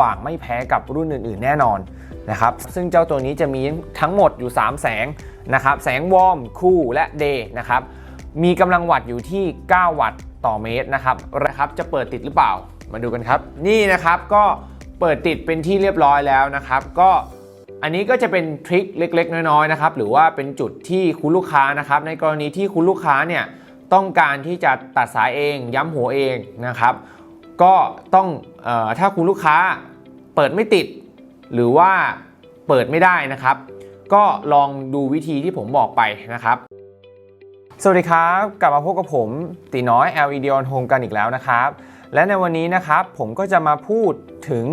ว่างไม่แพ้กับรุ่นอื่นๆ แน่นอนนะครับซึ่งเจ้าตัวนี้จะมีทั้งหมดอยู่ 3 แสงนะครับแสงวอร์มคู่และเดย์นะครับมีกำลังวัตต์อยู่ที่ 9 วัตต์ต่อเมตรนะครับนะครับจะเปิดติดหรือเปล่ามาดูกันครับ นี่นะครับก็เปิดติดเป็นที่เรียบร้อยแล้วนะครับก็อันนี้ก็จะเป็นทริคเล็กๆ น้อยๆนะครับหรือว่าเป็นจุดที่คุณลูกค้านะครับในกรณีที่คุณลูกค้าเนี่ยต้องการที่จะตัดสายเองย้ำหัวเองนะครับ ก็ต้องอถ้าคุณลูกค้าเปิดไม่ติด หรือว่าเปิดไม่ได้นะครับ ก็ลองดูวิธีที่ผมบอกไปนะครับ สวัสดีครับ กลับมาพบกับผมตีน้อย LED on Home กันอีกแล้วนะครับ และในวันนี้นะครับผมก็จะมาพูดถึง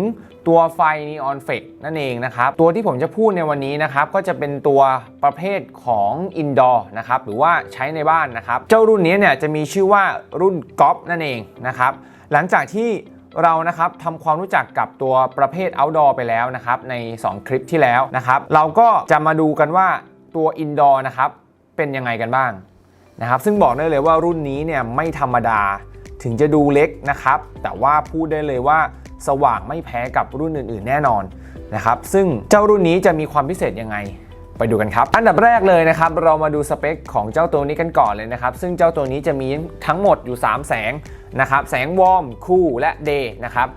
ตัวไฟ Neon f l e x นั่นเองนะครับ ตัวที่ผมจะพูดในวันนี้นะครับ ก็จะเป็นตัวประเภทของ Indoor นะครับหรือว่าใช้ในบ้านนะครับ เจ้ารุ่นนี้เนี่ยจะมีชื่อว่ารุ่นก๊อปนั่นเองนะครับ หลังจากที่เรานะครับทำความรู้จักกับตัวประเภท outdoor ไปแล้วนะครับ ใน 2 คลิปที่แล้วนะครับ เราก็จะมาดูกันว่าตัว indoor นะครับเป็นยังไงกันบ้างนะครับ ซึ่งบอกได้เลยว่ารุ่นนี้เนี่ยไม่ธรรมดาถึงจะดูเล็กนะครับ แต่ว่าพูดได้เลยว่าสว่างไม่แพ้กับรุ่นอื่น ๆ แน่นอนนะครับ ซึ่งเจ้ารุ่นนี้จะมีความพิเศษยังไง ไปดูกันครับ อันดับแรกเลยนะครับ เรามาดูสเปคของเจ้าตัวนี้กันก่อนเลยนะครับ ซึ่งเจ้าตัวนี้จะมีทั้งหมดอยู่ 3 แสงนะครับ แสงวอร์ม คู่และเดย์นะครับ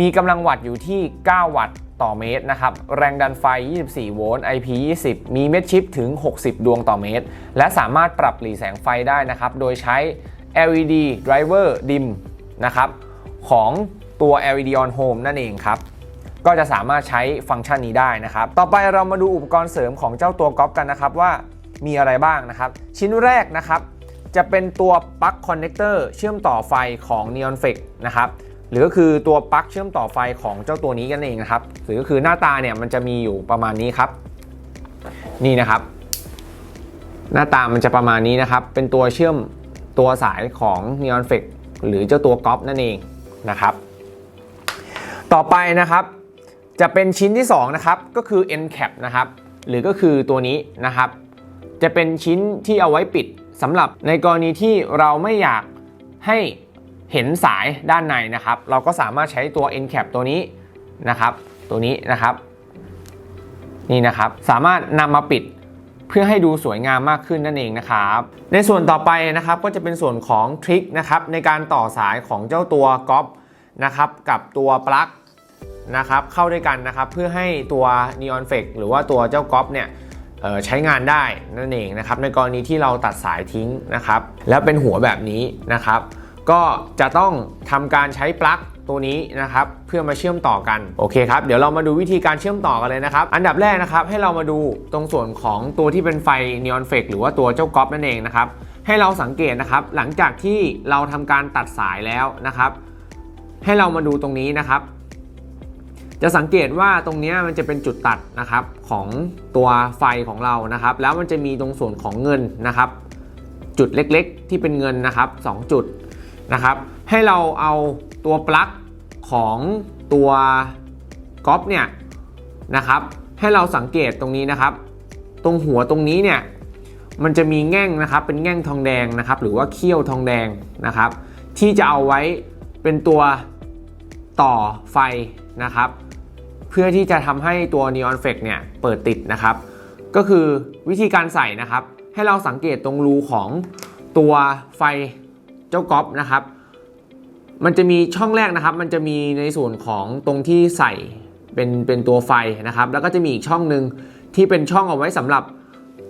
มีกำลังวัตต์อยู่ที่ 9 วัตต์ต่อเมตรนะครับ แรงดันไฟ 24 โวลต์ IP 20 มีเม็ดชิปถึง 60 ดวงต่อเมตร และสามารถปรับหลีแสงไฟได้นะครับ โดยใช้ LED driver dim นะครับของตัว LED on home นั่นเองครับ ก็จะสามารถใช้ฟังก์ชันนี้ได้นะครับ ต่อไปเรามาดูอุปกรณ์เสริมของเจ้าตัวก๊อฟกันนะครับว่ามีอะไรบ้างนะครับ ชิ้นแรกนะครับจะเป็นตัวปลั๊กคอนเนคเตอร์เชื่อมต่อไฟของ Neon f e x นะครับหรือก็คือตัวปลั๊กเชื่อมต่อไฟของเจ้าตัวนี้กันเองนะครับหรือก็คือหน้าตาเนี่ยมันจะมีอยู่ประมาณนี้ครับ นี่นะครับ หน้าตามันจะประมาณนี้นะครับ เป็นตัวเชื่อมตัวสายของ Neon f e x หรือเจ้าตัวก๊อฟนั่นเองนะครับ ต่อไปนะครับ จะเป็นชิ้นที่2นะครับก็คือ end cap นะครับหรือก็คือตัวนี้นะครับ จะเป็นชิ้นที่เอาไว้ปิดสำหรับในกรณีที่เราไม่อยากให้เห็นสายด้านในนะครับ เราก็สามารถใช้ตัว end cap ตัวนี้นะครับ ตัวนี้นะครับ นี่นะครับ สามารถนำมาปิดเพื่อให้ดูสวยงามมากขึ้นนั่นเองนะครับ ในส่วนต่อไปนะครับก็จะเป็นส่วนของทริคนะครับในการต่อสายของเจ้าตัวก๊อปนะครับกับตัวปลั๊ก นะครับเข้าด้วยกันนะครับเพื่อให้ตัว Neon f l e x หรือว่าตัวเจ้าก๊อปเนี่ยใช้งานได้นั่นเองนะครับในกรณีที่เราตัดสายทิ้งนะครับแล้วเป็นหัวแบบนี้นะครับก็จะต้องทำการใช้ปลั๊กตัวนี้นะครับเพื่อมาเชื่อมต่อกันโอเคครับเดี๋ยวเรามาดูวิธีการเชื่อมต่อกันเลยนะครับอันดับแรกนะครับให้เรามาดูตรงส่วนของตัวที่เป็นไฟ Neon f l e x หรือว่าตัวเจ้าก๊อปนั่นเองนะครับให้เราสังเกตนะครับหลังจากที่เราทำการตัดสายแล้วนะครับ ให้เรามาดูตรงนี้นะครับ จะสังเกตว่าตรงนี้มันจะเป็นจุดตัดนะครับของตัวไฟของเรานะครับ แล้วมันจะมีตรงส่วนของเงินนะครับ จุดเล็กๆ ที่เป็นเงินนะครับ 2 จุดนะครับ ให้เราเอาตัวปลั๊กของตัวก๊อปเนี่ยนะครับ ให้เราสังเกตตรงนี้นะครับ ตรงหัวตรงนี้เนี่ยมันจะมีแง่งนะครับเป็นแง่งทองแดงนะครับ หรือว่าเขี้ยวทองแดงนะครับ ที่จะเอาไว้เป็นตัวต่อไฟนะครับ เพื่อที่จะทำให้ตัว Neon f l e x เนี่ยเปิดติดนะครับ ก็คือวิธีการใส่นะครับ ให้เราสังเกตตรงรูของตัวไฟเจ้าก๊อปนะครับ มันจะมีช่องแรกนะครับ มันจะมีในส่วนของตรงที่ใส่เป็นเป็นตัวไฟนะครับ แล้วก็จะมีอีกช่องหนึ่งที่เป็นช่องเอาไว้สำหรับ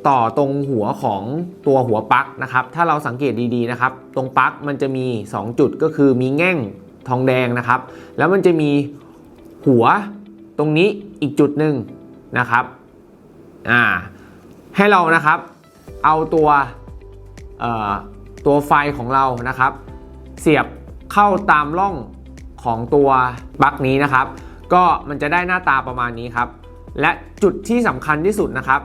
ต่อตรงหัวของตัวหัวปลั๊กนะครับ ถ้าเราสังเกตดีๆนะครับ ตรงปลั๊กมันจะมี 2 จุดก็คือมีแง่งทองแดงนะครับ แล้วมันจะมีหัว ตรงนี้อีกจุดหนึ่งนะครับอ่าให้เรานะครับเอาตัวเอ่อตัวไฟของเรานะครับ เสียบเข้าตามร่องของตัวปลั๊กนี้นะครับ ก็มันจะได้หน้าตาประมาณนี้ครับ และจุดที่สำคัญที่สุดนะครับ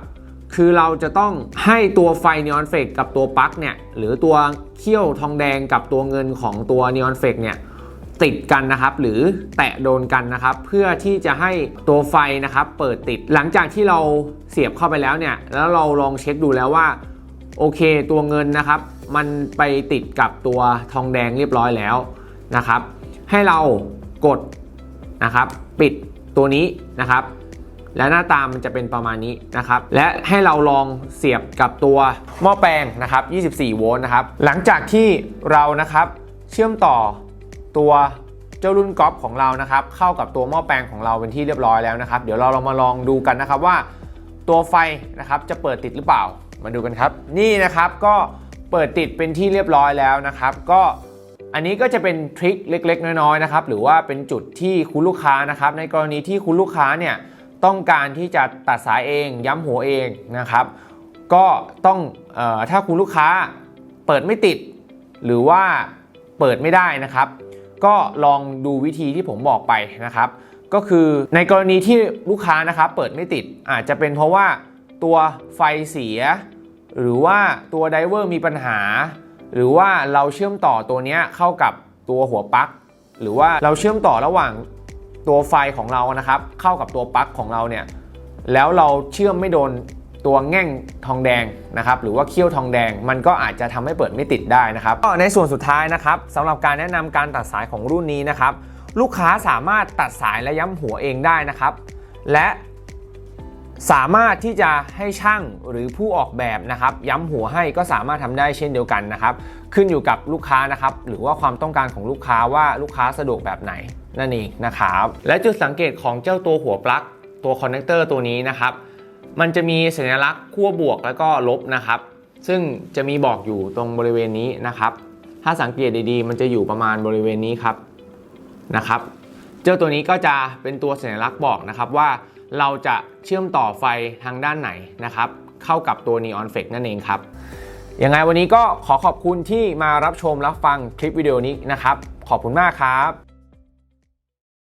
คือเราจะต้องให้ตัวไฟนีออนเฟกกับตัวปลั๊กเนี่ยหรือตัวเขี้ยวทองแดงกับตัวเงินของตัวนีออนเฟกเนี่ย ติดกันนะครับ หรือแตะโดนกันนะครับ เพื่อที่จะให้ตัวไฟนะครับ เปิดติดหลังจากที่เราเสียบเข้าไปแล้วเนี่ย แล้วเราลองเช็คดูแล้วว่า โอเคตัวเงินนะครับ มันไปติดกับตัวทองแดงเรียบร้อยแล้วนะครับ ให้เรากดนะครับ ปิดตัวนี้นะครับ และหน้าตามันจะเป็นประมาณนี้นะครับ และให้เราลองเสียบกับตัวหม้อแปลงนะครับ 24 โวลต์นะครับ หลังจากที่เรานะครับเชื่อมต่อ ตัวเจ้ารุ่นก๊อฟของเรานะครับ เข้ากับตัวหม้อแปลงของเราเป็นที่เรียบร้อยแล้วนะครับ เดี๋ยวเราลองมาลองดูกันนะครับว่าตัวไฟนะครับจะเปิดติดหรือเปล่ามาดูกันครับ นี่นะครับก็เปิดติดเป็นที่เรียบร้อยแล้วนะครับ ก็อันนี้ก็จะเป็นทริคเล็ก ๆ น้อยๆนะครับหรือว่าเป็นจุดที่คุณลูกค้านะครับ ในกรณีที่คุณลูกค้าเนี่ยต้องการที่จะตัดสายเองย้ำหัวเองนะครับ ก็ต้องออถ้าคุณลูกค้าเปิดไม่ติด หรือว่าเปิดไม่ได้นะครับ ก็ลองดูวิธีที่ผมบอกไปนะครับ ก็คือในกรณีที่ลูกค้านะครับเปิดไม่ติดอาจจะเป็นเพราะว่าตัวไฟเสีย หรือว่าตัวไดเวอร์มีปัญหา หรือว่าเราเชื่อมต่อตัวเนี้ยเข้ากับตัวหัวปลั๊กหรือว่าเราเชื่อมต่อระหว่างตัวไฟของเรานะครับ เข้ากับตัวปลั๊กของเราเนี่ยแล้วเราเชื่อมไม่โดน ตัวแง่งทองแดงนะครับหรือว่าเขี้ยวทองแดง มันก็อาจจะทำให้เปิดไม่ติดได้นะครับก็ในส่วนสุดท้ายนะครับสำหรับการแนะนำการตัดสายของรุ่นนี้นะครับลูกค้าสามารถตัดสายและย้ำหัวเองได้นะครับ และสามารถที่จะให้ช่างหรือผู้ออกแบบนะครับ ย้ำหัวให้ก็สามารถทำได้เช่นเดียวกันนะครับ ขึ้นอยู่กับลูกค้านะครับ หรือว่าความต้องการของลูกค้าว่าลูกค้าสะดวกแบบไหนนั่นเองนะครับ และจุดสังเกตของเจ้าตัวหัวปลั๊กตัวคอนเนคเตอร์ตัวนี้นะครับ มันจะมีสัญลักษณ์ขั้วบวกแล้วก็ลบนะครับ ซึ่งจะมีบอกอยู่ตรงบริเวณนี้นะครับ ถ้าสังเกตดีๆ มันจะอยู่ประมาณบริเวณนี้ครับนะครับ เจ้าตัวนี้ก็จะเป็นตัวสัญลักษณ์บอกนะครับว่าเราจะเชื่อมต่อไฟทางด้านไหนนะครับ เข้ากับตัว Neon f l e x นั่นเองครับยังไงวันนี้ก็ขอขอบคุณที่มารับชมรับฟังคลิปวิดีโอนี้นะครับ ขอบคุณมากครับ